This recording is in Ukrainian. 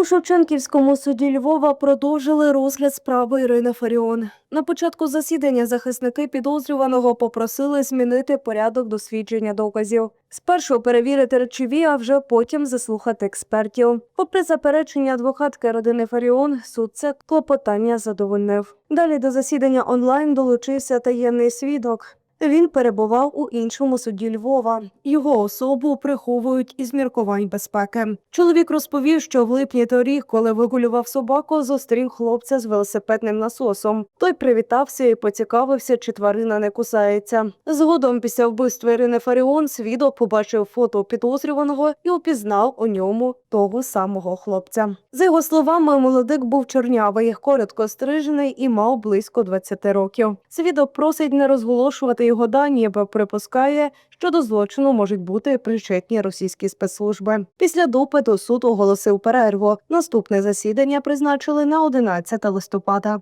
У Шевченківському суді Львова продовжили розгляд справи Ірини Фаріон. На початку засідання захисники підозрюваного попросили змінити порядок дослідження доказів. Спершу перевірити речові, а вже потім заслухати експертів. Попри заперечення адвокатки родини Фаріон, суд це клопотання задовольнив. Далі до засідання онлайн долучився таємний свідок. Він перебував у іншому суді Львова. Його особу приховують із міркувань безпеки. Чоловік розповів, що в липні торік, коли вигулював собаку, зустрів хлопця з велосипедним насосом. Той привітався і поцікавився, чи тварина не кусається. Згодом, після вбивства Ірини Фаріон, свідок побачив фото підозрюваного і упізнав у ньому того самого хлопця. За його словами, молодик був чорнявий, коротко стрижений і мав близько 20 років. Свідок просить не розголошувати його дані, припускає, що до злочину можуть бути причетні російські спецслужби. Після допиту суд оголосив перерву. Наступне засідання призначили на 11 листопада.